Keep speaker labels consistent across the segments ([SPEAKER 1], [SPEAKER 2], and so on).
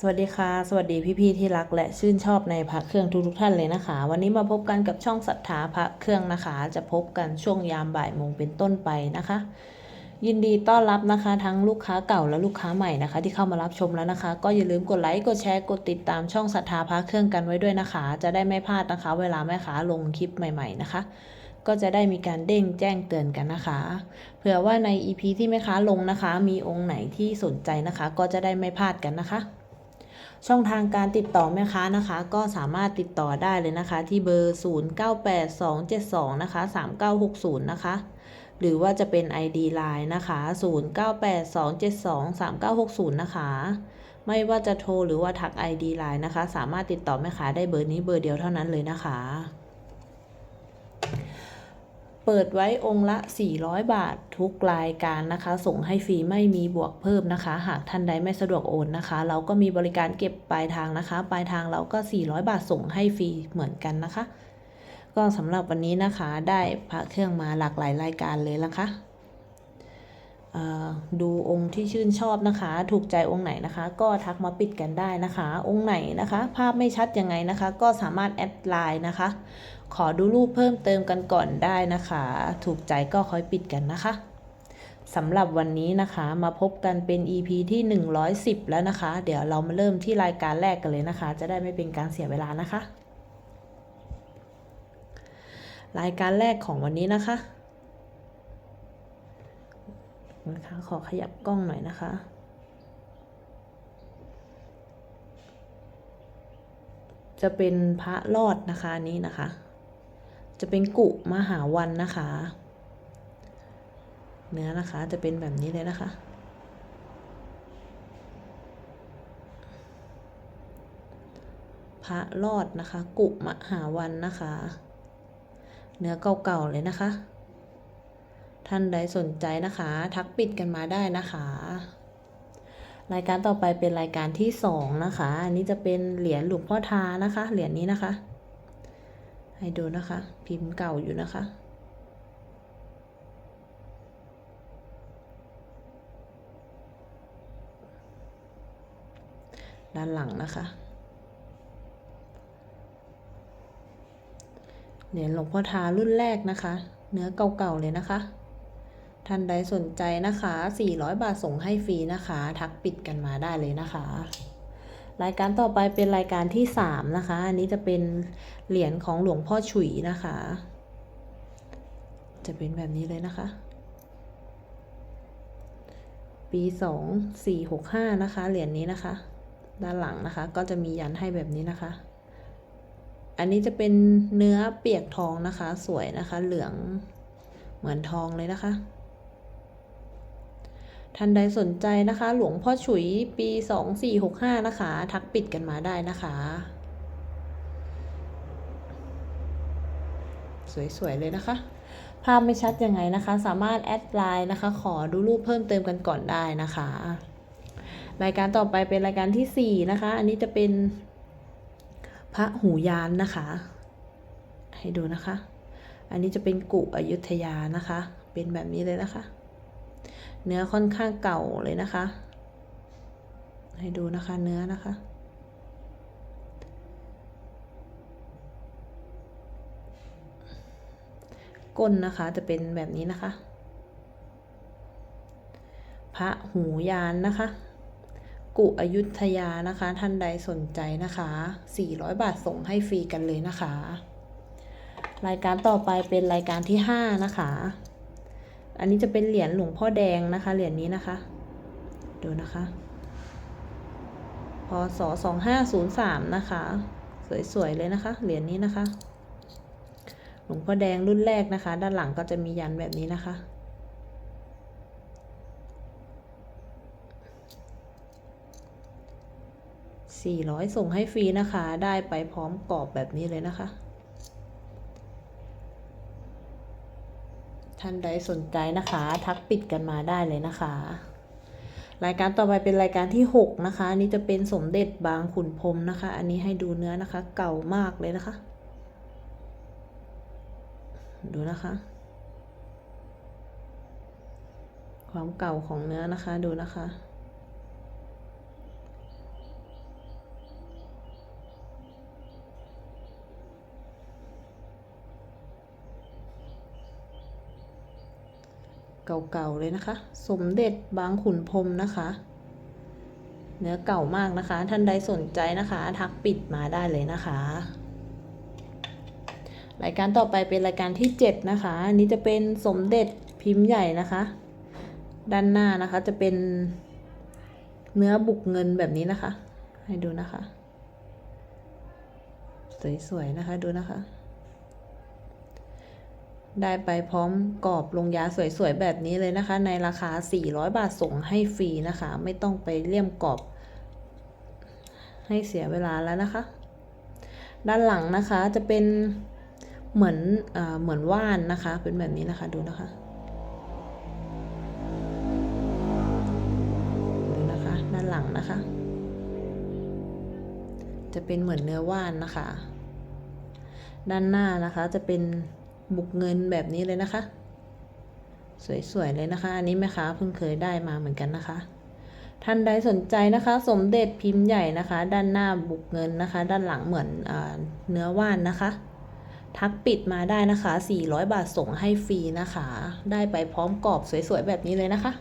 [SPEAKER 1] สวัสดีค่ะ สวัสดีพี่ๆที่รักและชื่นชอบในพระเครื่องทุกๆท่านเลยนะคะ วันนี้มาพบกันกับช่องศรัทธาพระเครื่องนะคะ จะพบกันช่วงยามบ่ายโมงเป็นต้นไปนะคะ ยินดีต้อนรับนะคะ ทั้งลูกค้าเก่าและลูกค้าใหม่นะคะ ที่เข้ามารับชมแล้วนะคะ ก็อย่าลืมกดไลค์กดแชร์กดติดตามช่องศรัทธาพระเครื่องกันไว้ด้วยนะคะ จะได้ไม่พลาดนะคะ เวลาแม่ค้าลงคลิปใหม่ ๆ นะคะก็จะได้มีการเด้งแจ้งเตือนกันนะคะ เผื่อว่าใน EP ที่แม่ค้าลงนะคะ มีองค์ไหนที่สนใจนะคะ ก็จะได้ไม่พลาดกันนะคะ ช่องทางการติดต่อแม่ค้านะคะ ก็สามารถติดต่อได้เลยนะคะ ที่เบอร์ 098272นะคะ3960 นะคะ หรือว่าจะเป็น ID Line นะคะ 098272 3960 นะคะ ไม่ว่าจะโทรหรือว่าทัก ID Line นะคะ สามารถติดต่อแม่ค้าได้เบอร์นี้เบอร์เดียวเท่านั้นเลยนะคะ เปิดไว้องค์ละ 400 บาททุกรายการนะคะ ส่งให้ฟรีไม่มีบวกเพิ่มนะคะ หากท่านใดไม่สะดวกโอนนะคะ เราก็มีบริการเก็บปลายทางนะคะ ปลายทางเราก็ 400 บาทส่งให้ฟรีเหมือนกันนะคะ ก็สำหรับวันนี้นะคะได้พระเครื่องมาหลากหลายรายการเลยนะคะอ่อดูองค์ที่ชื่นชอบนะคะ ถูกใจองค์ไหนนะคะ ก็ทักมาปิดกันได้นะคะ องค์ไหนนะคะ ภาพไม่ชัดยังไงนะคะ ก็สามารถแอดไลน์นะคะ ขอดูรูปเพิ่มเติมกันก่อนได้นะคะ ถูกใจก็ค่อยปิดกันนะคะสำหรับวันนี้นะคะมาพบกันเป็น EP ที่ 110 แล้วนะคะ เดี๋ยวเรามาเริ่มที่รายการแรกกันเลยนะคะ จะได้ไม่เป็นการเสียเวลานะคะ รายการแรกของวันนี้นะคะนะคะ ขอขยับกล้องหน่อยนะคะ จะเป็นพระรอดนะคะนี้นะคะ จะเป็นกุมหาวันนะคะ เนื้อนะคะจะเป็นแบบนี้เลยนะคะ พระรอดนะคะ กุมหาวันนะคะ เนื้อเก่าๆเลยนะคะ ท่านใดสนใจนะคะ ทักปิดกันมาได้นะคะรายการต่อไปเป็นรายการที่สองนะคะ อันนี้จะเป็นเหรียญหลวงพ่อทานะคะ เหรียญนี้นะคะ ให้ดูนะคะ พิมพ์เก่าอยู่นะคะ ด้านหลังนะคะเหรียญหลวงพ่อทารุ่นแรกนะคะ เนื้อเก่าๆเลยนะคะ ท่านใดสนใจนะคะ 400 บาทส่งให้ฟรีนะคะ ทักปิดกันมาได้เลยนะคะ รายการต่อไปเป็นรายการที่ 3 นะคะ อันนี้จะเป็นเหรียญของหลวงพ่อฉุยนะคะ จะเป็นแบบนี้เลยนะคะ ปี 2465 นะคะ เหรียญนี้นะคะ ด้านหลังนะคะ ก็จะมียันให้แบบนี้นะคะ อันนี้จะเป็นเนื้อเปียกทองนะคะ สวยนะคะ เหลืองเหมือนทองเลยนะคะ ท่านใดสนใจนะคะ หลวงพ่อฉุยปี 2465 นะคะ ทักปิดกันมาได้นะคะ สวย ๆ เลยนะคะ ภาพไม่ชัดยังไงนะคะ สามารถแอดไลน์นะคะ ขอดูรูปเพิ่มเติมกันก่อนได้นะคะ รายการต่อไปเป็นรายการที่ 4 นะคะ อันนี้จะเป็นพระหูยานนะคะ ให้ดูนะคะ อันนี้จะเป็นกุอยุธยานะคะ เป็นแบบนี้เลยนะคะ เนื้อค่อนข้างเก่าเลยนะคะ ให้ดูนะคะเนื้อนะคะ ก้นนะคะจะเป็นแบบนี้นะคะ พระหูยานนะคะ กุอยุธยานะคะ ท่านใดสนใจนะคะ 400 บาทส่งให้ฟรีกันเลยนะคะ รายการต่อไปเป็นรายการที่ 5 นะคะ อันนี้จะเป็นเหรียญหลวงพ่อแดงนะคะ เหรียญนี้นะคะ ดูนะคะ พศ2503นะคะ สวยๆเลยนะคะ เหรียญนี้นะคะ หลวงพ่อแดงรุ่นแรกนะคะ ด้านหลังก็จะมียันแบบนี้นะคะ400 ส่งให้ฟรีนะคะ ได้ไปพร้อมกรอบแบบนี้เลยนะคะ ท่านใดสนใจนะคะ ทักปิดกันมาได้เลยนะคะ รายการต่อไปเป็นรายการที่ 6 นะคะอันนี้จะเป็นสมเด็จบางขุนพรมนะคะ อันนี้ให้ดูเนื้อนะคะ เก่ามากเลยนะคะ ดูนะคะ ความเก่าของเนื้อนะคะดูนะคะ เก่าๆเลยนะคะ สมเด็จบางขุนพรมนะคะ เนื้อเก่ามากนะคะ ท่านใดสนใจนะคะ ทักปิดมาได้เลยนะคะ รายการต่อไปเป็นรายการที่ 7 นะคะ อันนี้จะเป็นสมเด็จพิมพ์ใหญ่นะคะ ด้านหน้านะคะจะเป็นเนื้อบุกเงินแบบนี้นะคะ ให้ดูนะคะ สวยๆนะคะดูนะคะ ได้ไปพร้อมกรอบลงยาสวยๆ แบบนี้เลยนะคะ ในราคา 400 บาทส่งให้ฟรีนะคะ ไม่ต้องไปเลี่ยมกรอบ ให้เสียเวลาแล้วนะคะ ด้านหลังนะคะจะเป็นเหมือนอเหมือนว่านนะคะ เป็นแบบนี้นะคะดูนะคะดูนะคะด้านหลังนะคะ จะเป็นเหมือนเนื้อว่านนะคะ ด้านหน้านะคะจะเป็น บุกเงินแบบนี้เลยนะคะ สวยๆเลยนะคะ อันนี้แม่ค้าเพิ่งเคยได้มาเหมือนกันนะคะ ท่านใดสนใจนะคะ สมเด็จพิมพ์ใหญ่นะคะ ด้านหน้าบุกเงินนะคะ ด้านหลังเหมือนอเนื้อว่านนะคะ ทักปิดมาได้นะคะ 400 บาทส่งให้ฟรีนะคะ ได้ไปพร้อมกรอบสวยๆแบบนี้เลยนะคะ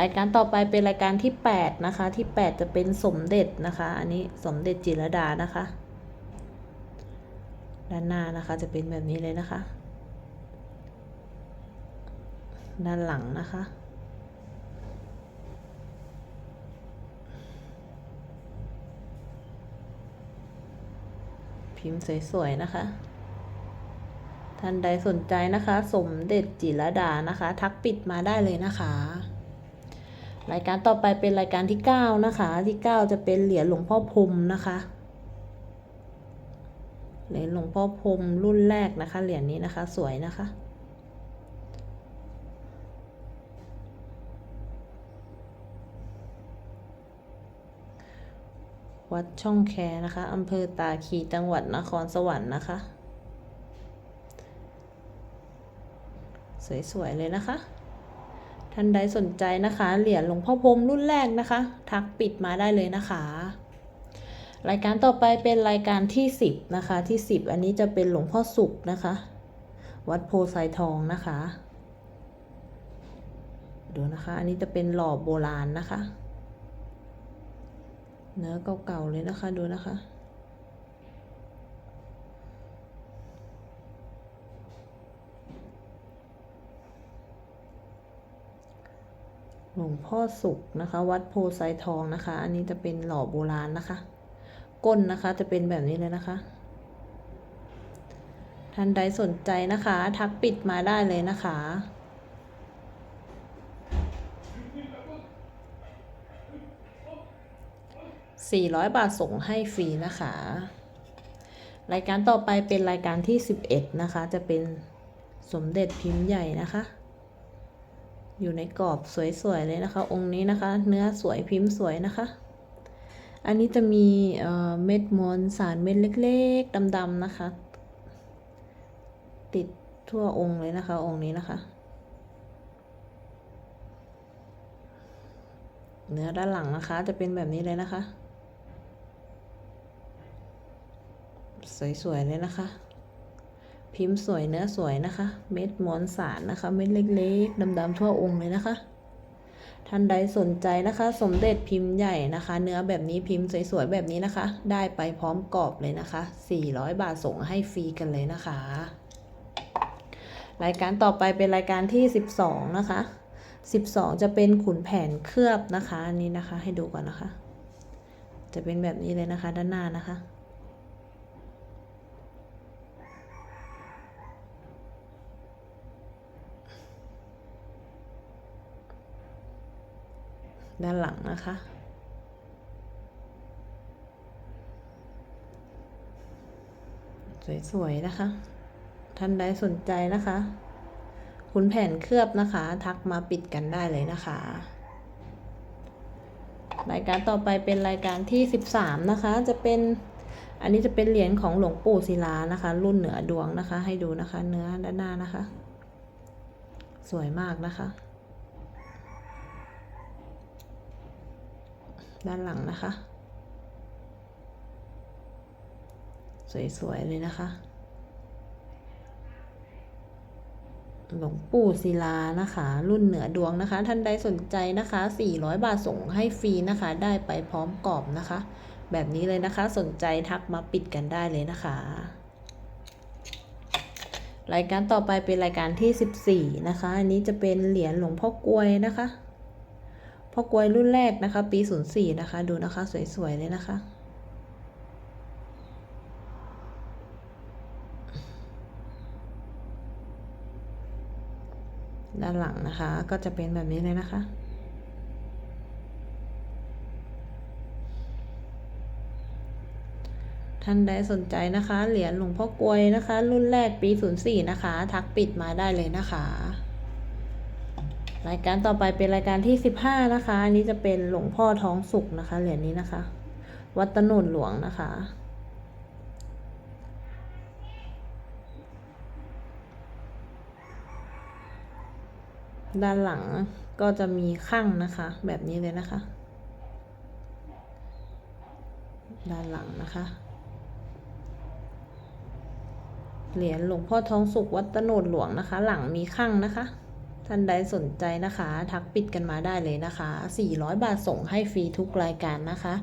[SPEAKER 1] รายการต่อไปเป็นรายการที่ 8 นะคะ ที่ 8 จะเป็นสมเด็จนะคะ อันนี้สมเด็จจิรดานะคะ ด้านหน้านะคะจะเป็นแบบนี้เลยนะคะ ด้านหลังนะคะ พิมพ์สวยๆนะคะท่านใดสนใจนะคะ สมเด็จจิรดานะคะ ทักปิดมาได้เลยนะคะ รายการต่อไปเป็นรายการที่ 9 นะคะ ที่ 9 จะเป็นเหรียญหลวงพ่อพรมนะคะ เหรียญหลวงพ่อพรมรุ่นแรกนะคะ เหรียญนี้นะคะสวยนะคะ วัดช่องแคนะคะอำเภอตาคีจังหวัดนครสวรรค์นะคะ สวยๆเลยนะคะท่านใดสนใจนะคะ เหรียญหลวงพ่อพรมรุ่นแรกนะคะ ทักปิดมาได้เลยนะคะ รายการต่อไปเป็นรายการที่ 10 นะคะ ที่ 10 อันนี้จะเป็นหลวงพ่อสุขนะคะ วัดโพไซทองนะคะ ดูนะคะ อันนี้จะเป็นหล่อโบราณนะคะ เนื้อเก่าๆเลยนะคะ ดูนะคะหลวงพ่อสุขนะคะ วัดโพไซทองนะคะ อันนี้จะเป็นหล่อโบราณนะคะ ก้นนะคะ จะเป็นแบบนี้เลยนะคะ ท่านใดสนใจนะคะ ทักปิดมาได้เลยนะคะ400บาทส่งให้ฟรีนะคะ รายการต่อไปเป็นรายการที่11นะคะ จะเป็นสมเด็จพิมพ์ใหญ่นะคะ อยู่ในกรอบสวยๆเลยนะคะ องค์นี้นะคะ เนื้อสวยพิมพ์สวยนะคะ อันนี้จะมีเม็ดมวลสารเม็ดเล็กๆดำๆนะคะ ติดทั่วองค์เลยนะคะ องค์นี้นะคะ เนื้อด้านหลังนะคะ จะเป็นแบบนี้เลยนะคะ สวยๆเลยนะคะ พิมพ์สวยเนื้อสวยนะคะ เม็ดมวลสารนะคะ เม็ดเล็กๆดำๆทั่วองค์เลยนะคะ ท่านใดสนใจนะคะ สมเด็จพิมพ์ใหญ่นะคะ เนื้อแบบนี้พิมพ์สวยๆแบบนี้นะคะ ได้ไปพร้อมกรอบเลยนะคะ 400 บาทส่งให้ฟรีกันเลยนะคะ รายการต่อไปเป็นรายการที่ 12 นะคะ 12 จะเป็นขุนแผนเคลือบนะคะอันนี้นะคะให้ดูก่อนนะคะ จะเป็นแบบนี้เลยนะคะด้านหน้านะคะ ด้านหลังนะคะ สวยๆนะคะ ท่านใดสนใจนะคะ คุณแผ่นเคลือบนะคะ ทักมาปิดกันได้เลยนะคะ รายการต่อไปเป็นรายการที่ 13 นะคะ จะเป็นอันนี้จะเป็นเหรียญของหลวงปู่ศิลานะคะ รุ่นเหนือดวงนะคะ ให้ดูนะคะ เนื้อด้านหน้านะคะ สวยมากนะคะ ด้านหลังนะคะ สวย ๆ เลยนะคะ หลวงปู่ศิลานะคะ รุ่นเหนือดวงนะคะ ท่านใดสนใจนะคะ 400 บาทส่งให้ฟรีนะคะ ได้ไปพร้อมกรอบนะคะ แบบนี้เลยนะคะ สนใจทักมาปิดกันได้เลยนะคะ รายการต่อไปเป็นรายการที่ 14 นะคะ อันนี้จะเป็นเหรียญหลวงพ่อกลวยนะคะ พ่อกวยรุ่นแรกนะคะ ปี 04 นะคะ ดูนะคะ สวย ๆ เลยนะคะ ด้านหลังนะคะก็จะเป็นแบบนี้เลยนะคะท่านใดสนใจนะคะ เหรียญหลวงพ่อกลวยนะคะ รุ่นแรกปี 04 นะคะ ทักปิดมาได้เลยนะคะ รายการต่อไปเป็นรายการที่ 15 นะคะ อันนี้จะเป็นหลวงพ่อท้องสุกนะคะ เหรียญนี้นะคะ วัดตะโนหลวงนะคะ ด้านหลังก็จะมีข้างนะคะ แบบนี้เลยนะคะ ด้านหลังนะคะ เหรียญหลวงพ่อท้องสุกวัดตะโนหลวงนะคะ หลังมีข้างนะคะ ท่านใดสนใจนะคะ ทักปิดกันมาได้เลยนะคะ 400 บาทส่งให้ฟรีทุกรายการนะคะ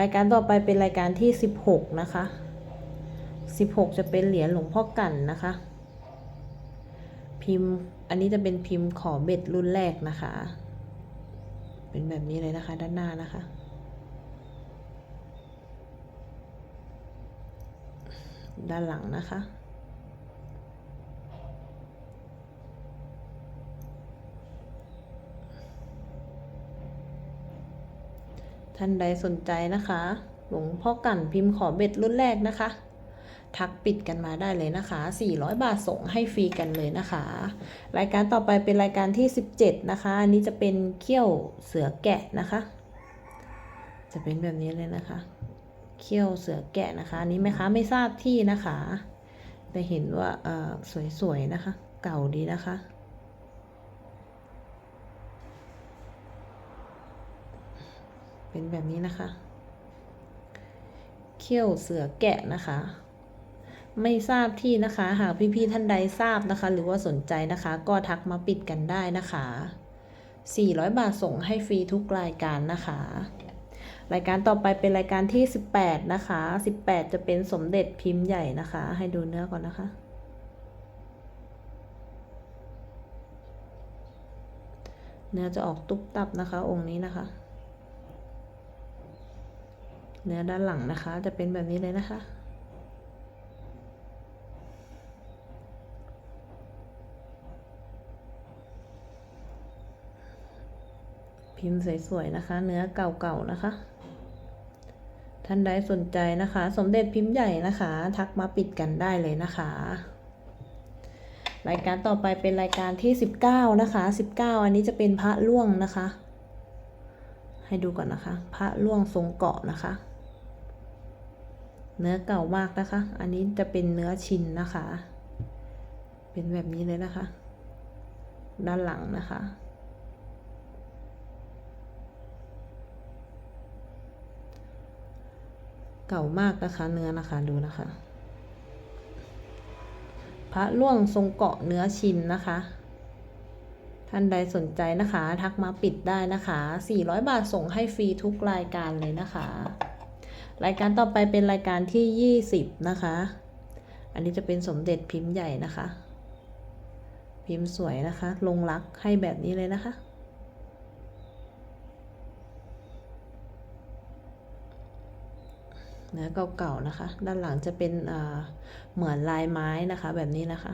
[SPEAKER 1] รายการต่อไปเป็นรายการที่ 16 นะคะ 16 จะเป็นเหรียญหลวงพ่อกันนะคะ พิมพ์อันนี้จะเป็นพิมพ์ขอเบ็ดรุ่นแรกนะคะ เป็นแบบนี้เลยนะคะด้านหน้านะคะ ด้านหลังนะคะ ท่านใดสนใจนะคะ หลวงพ่อกันพิมพ์ขอเบ็ดรุ่นแรกนะคะ ทักปิดกันมาได้เลยนะคะ 400 บาทส่งให้ฟรีกันเลยนะคะ รายการต่อไปเป็นรายการที่ 17 นะคะ อันนี้จะเป็นเขี้ยวเสือแกะนะคะ จะเป็นแบบนี้เลยนะคะ เขี้ยวเสือแกะนะคะนนี้ไหมคะไม่ทราบที่นะคะ แต่เห็นว่าเออสวยๆนะคะ เก่าดีนะคะ เป็นแบบนี้นะคะ เขี้ยวเสือแกะนะคะ ไม่ทราบที่นะคะ หากพี่ๆท่านใดทราบนะคะ หรือว่าสนใจนะคะ ก็ทักมาปิดกันได้นะคะ 400 บาทส่งให้ฟรีทุกรายการนะคะ รายการต่อไปเป็นรายการที่ 18 นะคะ 18 จะเป็นสมเด็จพิมพ์ใหญ่นะคะ ให้ดูเนื้อก่อนนะคะเนื้อจะออกตุ๊บตับนะคะ องค์นี้นะคะ เนื้อด้านหลังนะคะ จะเป็นแบบนี้เลยนะคะ พิมพ์สวยๆนะคะ เนื้อเก่าๆนะคะ ท่านใดสนใจนะคะ สมเด็จพิมพ์ใหญ่นะคะ ทักมาปิดกันได้เลยนะคะรายการต่อไปเป็นรายการที่ 19 นะคะ 19 อันนี้จะเป็นพระล่วงนะคะ ให้ดูก่อนนะคะ พระล่วงทรงเกาะนะคะ เนื้อเก่ามากนะคะ อันนี้จะเป็นเนื้อชินนะคะ เป็นแบบนี้เลยนะคะ ด้านหลังนะคะ เก่ามากนะคะ เนื้อนะคะดูนะคะ พระล่วงทรงเกาะเนื้อชินนะคะท่านใดสนใจนะคะ ทักมาปิดได้นะคะ 400 บาทส่งให้ฟรีทุกรายการเลยนะคะ รายการต่อไปเป็นรายการที่ 20 นะคะ อันนี้จะเป็นสมเด็จพิมพ์ใหญ่นะคะ พิมพ์สวยนะคะ ลงรักให้แบบนี้เลยนะคะ เนื้อเก่าๆนะคะ ด้านหลังจะเป็นเหมือนลายไม้นะคะ แบบนี้นะคะ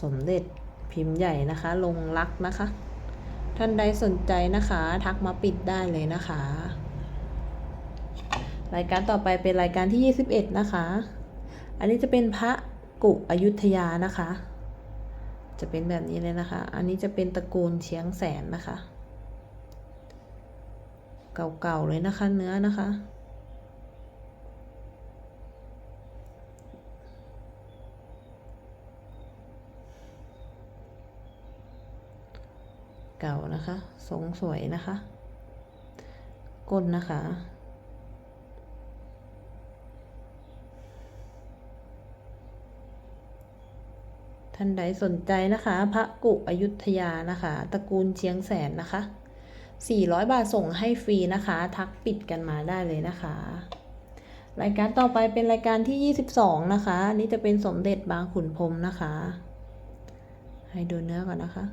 [SPEAKER 1] สมเด็จ พิมพ์ใหญ่นะคะ ลงรักนะคะ ท่านใดสนใจนะคะ ทักมาปิดได้เลยนะคะ รายการต่อไปเป็นรายการที่ 21 นะคะ อันนี้จะเป็นพระกุอยุธยานะคะ จะเป็นแบบนี้เลยนะคะ อันนี้จะเป็นตระกูลเชียงแสนนะคะ เก่าๆเลยนะคะเนื้อนะคะ เก่านะคะ ทรงสวยนะคะ ก้นนะคะ ท่านใดสนใจนะคะ พระกุอยุธยานะคะ ตระกูลเชียงแสนนะคะ 400 บาทส่งให้ฟรีนะคะ ทักปิดกันมาได้เลยนะคะรายการต่อไปเป็นรายการที่ 22 นะคะ อันนี้จะเป็นสมเด็จบางขุนพรมนะคะ ให้ดูเนื้อก่อนนะคะ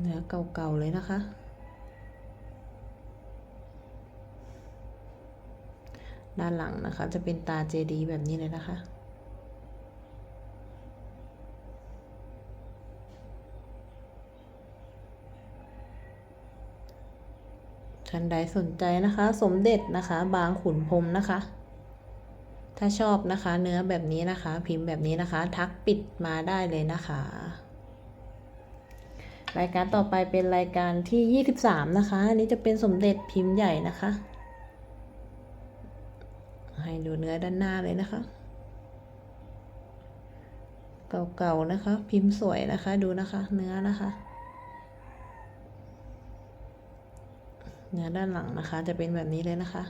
[SPEAKER 1] เนื้อเก่าๆเลยนะคะ ด้านหลังนะคะจะเป็นตาเจดีแบบนี้เลยนะคะท่านใดสนใจนะคะ สมเด็จนะคะ บางขุนพรมนะคะ ถ้าชอบนะคะ เนื้อแบบนี้นะคะ พิมพ์แบบนี้นะคะ ทักปิดมาได้เลยนะคะ รายการต่อไปเป็นรายการที่ 23 นะคะ อันนี้จะเป็นสมเด็จพิมพ์ใหญ่นะคะ ให้ดูเนื้อด้านหน้าเลยนะคะ เก่าๆนะคะ พิมพ์สวยนะคะ ดูนะคะ เนื้อนะคะ เนื้อด้านหลังนะคะ จะเป็นแบบนี้เลยนะคะ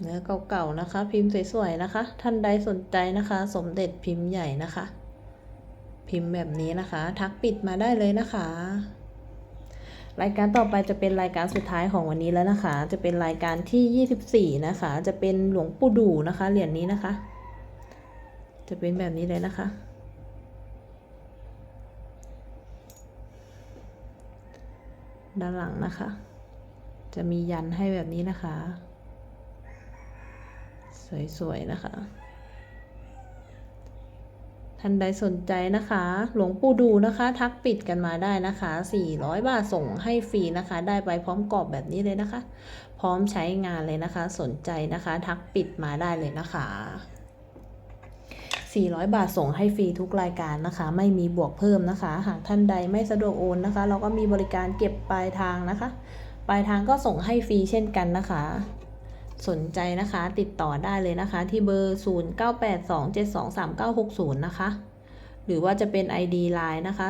[SPEAKER 1] เนื้อเก่าๆนะคะ พิมพ์สวยๆนะคะ ท่านใดสนใจนะคะ สมเด็จพิมพ์ใหญ่นะคะ พิมพ์แบบนี้นะคะ ทักปิดมาได้เลยนะคะ รายการต่อไปจะเป็นรายการสุดท้ายของวันนี้แล้วนะคะ จะเป็นรายการที่ 24 นะคะ จะเป็นหลวงปู่ดูนะคะเหรียญนี้นะคะ จะเป็นแบบนี้เลยนะคะด้านหลังนะคะ จะมียันให้แบบนี้นะคะ สวยๆ นะคะ ท่านใดสนใจนะคะ หลวงปู่ดูนะคะ ทักปิดกันมาได้นะคะ 400 บาทส่งให้ฟรีนะคะ ได้ไปพร้อมกรอบแบบนี้เลยนะคะ พร้อมใช้งานเลยนะคะ สนใจนะคะ ทักปิดมาได้เลยนะคะ400 บาทส่งให้ฟรีทุกรายการนะคะ ไม่มีบวกเพิ่มนะคะ หากท่านใดไม่สะดวกโอนนะคะ เราก็มีบริการเก็บปลายทางนะคะ ปลายทางก็ส่งให้ฟรีเช่นกันนะคะ สนใจนะคะ ติดต่อได้เลยนะคะ ที่เบอร์ 0982723960 นะคะ หรือว่าจะเป็น ID Line นะคะ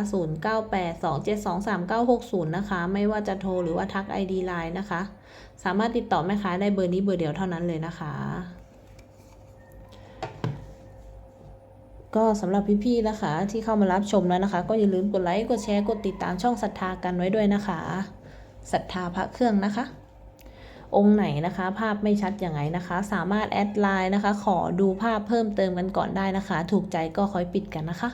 [SPEAKER 1] 0982723960 นะคะ ไม่ว่าจะโทรหรือว่าทัก ID Line นะคะ สามารถติดต่อแม่ค้าได้เบอร์นี้เบอร์เดียวเท่านั้นเลยนะคะก็สำหรับพี่ๆนะคะ ที่เข้ามารับชมแล้วนะคะ ก็อย่าลืมกดไลค์กดแชร์กดติดตามช่องศรัทธากันไว้ด้วยนะคะศรัทธาพระเครื่องนะคะ องค์ไหนนะคะ ภาพไม่ชัดยังไงนะคะ สามารถแอดไลน์นะคะ ขอดูภาพเพิ่มเติมกันก่อนได้นะคะ ถูกใจก็ค่อยปิดกันนะคะ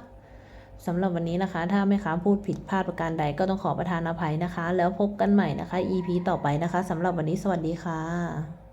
[SPEAKER 1] สำหรับวันนี้นะคะ ถ้าแม่ค้าพูดผิดพลาดประการใดก็ต้องขอประทานอภัยนะคะ แล้วพบกันใหม่นะคะ EP ต่อไปนะคะสำหรับวันนี้สวัสดีค่ะ